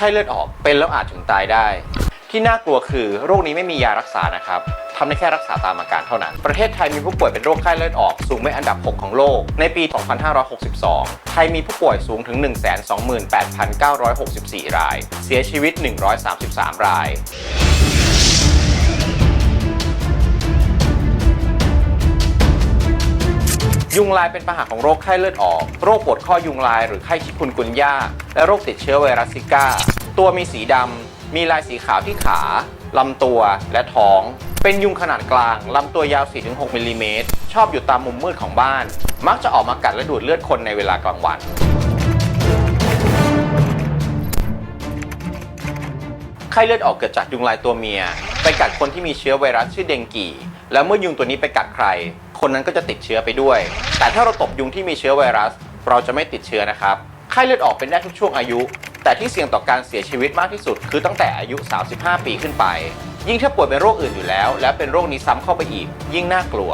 ไข้เลือดออกเป็นแล้วอาจถึงตายได้ ที่น่ากลัวคือโรคนี้ไม่มียารักษานะครับทำได้แค่รักษาตามอาการเท่านั้น ประเทศไทยมีผู้ป่วยเป็นโรคไข้เลือดออกสูงเป็นอันดับ 6 ของโลก ในปี 2562 ไทยมีผู้ป่วยสูงถึง 128,964 ราย เสียชีวิต 133 ราย ยุงลายเป็นพาหะของโรคไข้เลือดออก โรคปวดข้อยุงลายหรือไข้ชิคุนกุนย่า และโรคติดเชื้อไวรัสซิก้า ตัวมีสีดำ มีลายสีขาวที่ขาลำตัวและท้อง เป็นยุงขนาดกลาง ลำตัวยาว 4-6มิลลิเมตร ชอบอยู่ตามมุมมืดของบ้าน มักจะออกมากัดและดูดเลือดคนในเวลากลางวัน ข้เลือดออกเกิดจากยุงลายตัวเมีย ไปกัดคนที่มีเชื้อไวรัสชื่อเดงกี แล้วเมื่อยุงตัวนี้ไปกัดใคร คนนั้นก็จะติดเชื้อไปด้วย แต่ถ้าเราตบยุงที่มีเชื้อไวรัส เราจะไม่ติดเชื้อนะครับไข้เลือดออกเป็นได้ทุกช่วงอายุ แต่ที่เสี่ยงต่อการเสียชีวิตมากที่สุด คือตั้งแต่อายุ 35 ปีขึ้นไป ยิ่งถ้าป่วยเป็นโรคอื่นอยู่แล้ว และเป็นโรคนี้ซ้ำเข้าไปอีก ยิ่งน่ากลัว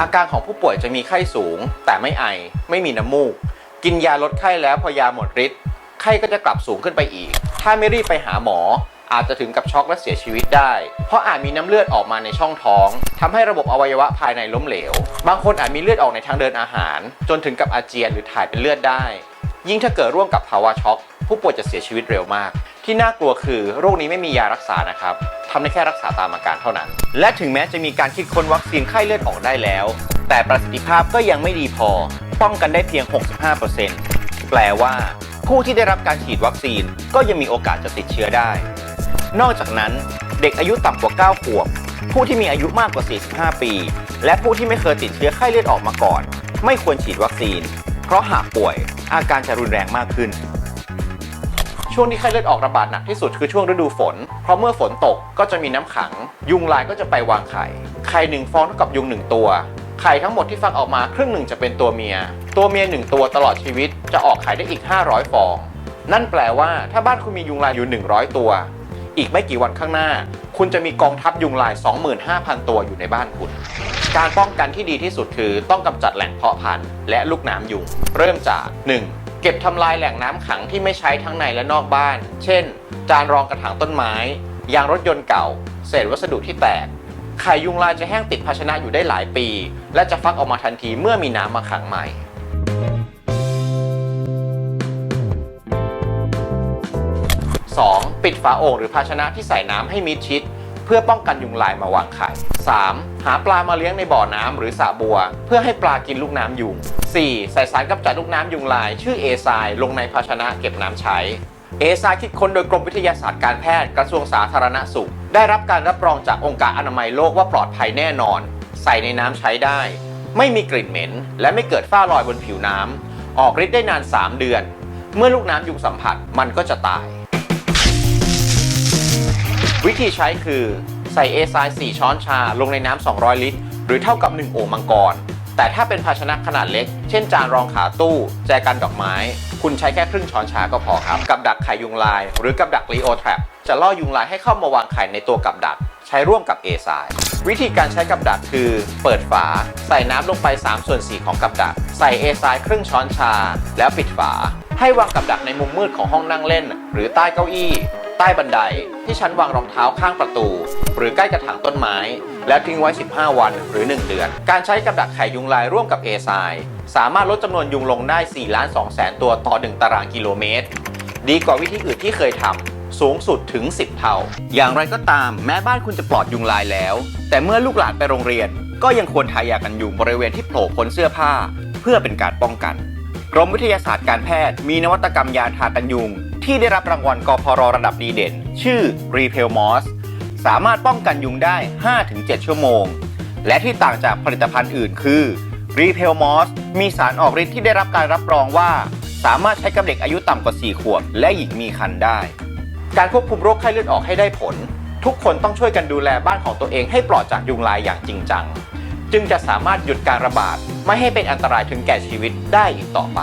อาการของผู้ป่วยจะมีไข้สูง แต่ไม่ไอ ไม่มีน้ำมูก กินยาลดไข้แล้วพอยาหมดฤทธิ์ ไข้ก็จะกลับสูงขึ้นไปอีก ถ้าไม่รีบไปหาหมอ อาจจะถึงกับช็อกและเสียชีวิตได้ เพราะอาจมีน้ำเลือดออกมาในช่องท้องทำให้ระบบอวัยวะภายในล้มเหลว บางคนอาจมีเลือดออกในทางเดินอาหาร จนถึงกับอาเจียนหรือถ่ายเป็นเลือดได้ ยิ่งถ้าเกิดร่วมกับภาวะช็อก ผู้ป่วยจะเสียชีวิตเร็วมาก ที่น่ากลัวคือโรคนี้ไม่มียารักษานะครับทำได้แค่รักษาตามอาการเท่านั้น และถึงแม้จะมีการคิดค้นวัคซีนไข้เลือดออกได้แล้ว แต่ประสิทธิภาพก็ยังไม่ดีพอ ป้องกันได้เพียง 65%แปลว่า ผู้ที่ได้รับการฉีดวัคซีนก็ยังมีโอกาสจะติดเชื้อได้ นอกจากนั้น เด็กอายุต่ำกว่า 9 ขวบ ผู้ที่มีอายุมากกว่า 45 ปี และผู้ที่ไม่เคยติดเชื้อไข้เลือดออกมาก่อน ไม่ควรฉีดวัคซีน เพราะหากป่วยอาการจะรุนแรงมากขึ้น ช่วงที่ไข้เลือดออกระบาดหนักที่สุดคือช่วงฤดูฝน เพราะเมื่อฝนตกก็จะมีน้ำขัง ยุงลายก็จะไปวางไข่ ไข่หนึ่งฟองเท่ากับยุงหนึ่งตัว ไข่ทั้งหมดที่ฟักออกมาครึ่งหนึ่งจะเป็นตัวเมีย ตัวเมียหนึ่งตัวตลอดชีวิตจะออกไข่ได้อีก 500 ฟอง นั่นแปลว่าถ้าบ้านคุณมียุงลายอยู่ 100 ตัว อีกไม่กี่วันข้างหน้า คุณจะมีกองทัพยุงลาย 25,000 ตัวอยู่ในบ้านคุณ การป้องกันที่ดีที่สุดคือต้องกำจัดแหล่งเพาะพันธุ์และลูกน้ำยุง เริ่มจาก 1. เก็บทำลายแหล่งน้ำขังที่ไม่ใช้ทั้งในและนอกบ้าน เช่น จานรองกระถางต้นไม้ ยางรถยนต์เก่า เศษวัสดุที่แตก ไข่ยุงลายจะแห้งติดภาชนะอยู่ได้หลายปี และจะฟักออกมาทันทีเมื่อมีน้ำมาขังใหม่ 2. ปิดฝาโอ่งหรือภาชนะที่ใส่น้ำให้มิดชิด เพื่อป้องกันยุงลายมาวางไข่ 3. หาปลามาเลี้ยงในบ่อน้ำหรือสระบัว เพื่อให้ปลากินลูกน้ำยุง 4. ใส่สารกำจัดลูกน้ำยุงลาย ชื่อเอไซลงในภาชนะเก็บน้ำใช้ เอไซคิดค้นโดยกรมวิทยาศาสตร์การแพทย์กระทรวงสาธารณสุข ได้รับการรับรองจากองค์การอนามัยโลกว่าปลอดภัยแน่นอน ใส่ในน้ำใช้ได้ ไม่มีกลิ่นเหม็น และไม่เกิดฝ้ารอยบนผิวน้ำออกฤทธิ์ได้นาน 3 เดือน เมื่อลูกน้ำยุงสัมผัสมันก็จะตาย วิธีใช้คือ ใส่เอไซน์4ช้อนชาลงในน้ำ200 ลิตร หรือเท่ากับ 1 โอ่งมังกร แต่ถ้าเป็นภาชนะขนาดเล็ก เช่นจานรองขาตู้แจกันดอกไม้ คุณใช้แค่ครึ่งช้อนชาก็พอครับ กับดักไข่ยุงลาย หรือกับดักลีโอแทรปจะล่อยุงลายให้เข้ามาวางไข่ในตัวกับดัก ใช้ร่วมกับเอไซน์วิธีการใช้กับดักคือ เปิดฝา ใส่น้ำลงไป3ส่วน4ของกับดัก ใส่เอไซน์ครึ่งช้อนชา แล้วปิดฝา ให้วางกับดักในมุมมืดของห้องนั่งเล่น หรือใต้เก้าอี้ ใต้บันไดที่ชั้นวางรองเท้าข้างประตู หรือใกล้กระถางต้นไม้ แล้วทิ้งไว้ 15 วันหรือ 1 เดือน การใช้กับดักไข่ยุงลายร่วมกับเอไซสามารถลดจำนวนยุงลงได้4ล้าน2แสนตัวต่อ 1 ตารางกิโลเมตร ดีกว่าวิธีอื่นที่เคยทำสูงสุดถึง 10 เท่า อย่างไรก็ตามแม้บ้านคุณจะปลอดยุงลายแล้ว แต่เมื่อลูกหลานไปโรงเรียน ก็ยังควรทายากันยุงบริเวณที่โผล่พ้นเสื้อผ้า เพื่อเป็นการป้องกันกรมวิทยาศาสตร์การแพทย์มีนวัตกรรมยาทากันยุง ที่ได้รับรางวัลกพรระดับดีเด่น ชื่อ r e p e l m o s สามารถป้องกันยุงได้ 5-7 ชั่วโมง และที่ต่างจากผลิตภัณฑ์อื่นคือ r e p e l m o s มีสารออกฤทธิ์ที่ได้รับการรับรองว่า สามารถใช้กับเด็กอายุต่ำกว่า 4 ขวบ และหญิงมีครรภ์ได้ การควบคุมโรคไข้เลือดออกให้ได้ผล ทุกคนต้องช่วยกันดูแลบ้านของตัวเองให้ปลอดจากยุงลายอย่างจริงจัง จึงจะสามารถหยุดการระบาด ไม่ให้เป็นอันตรายถึงแก่ชีวิตได้อีกต่อไป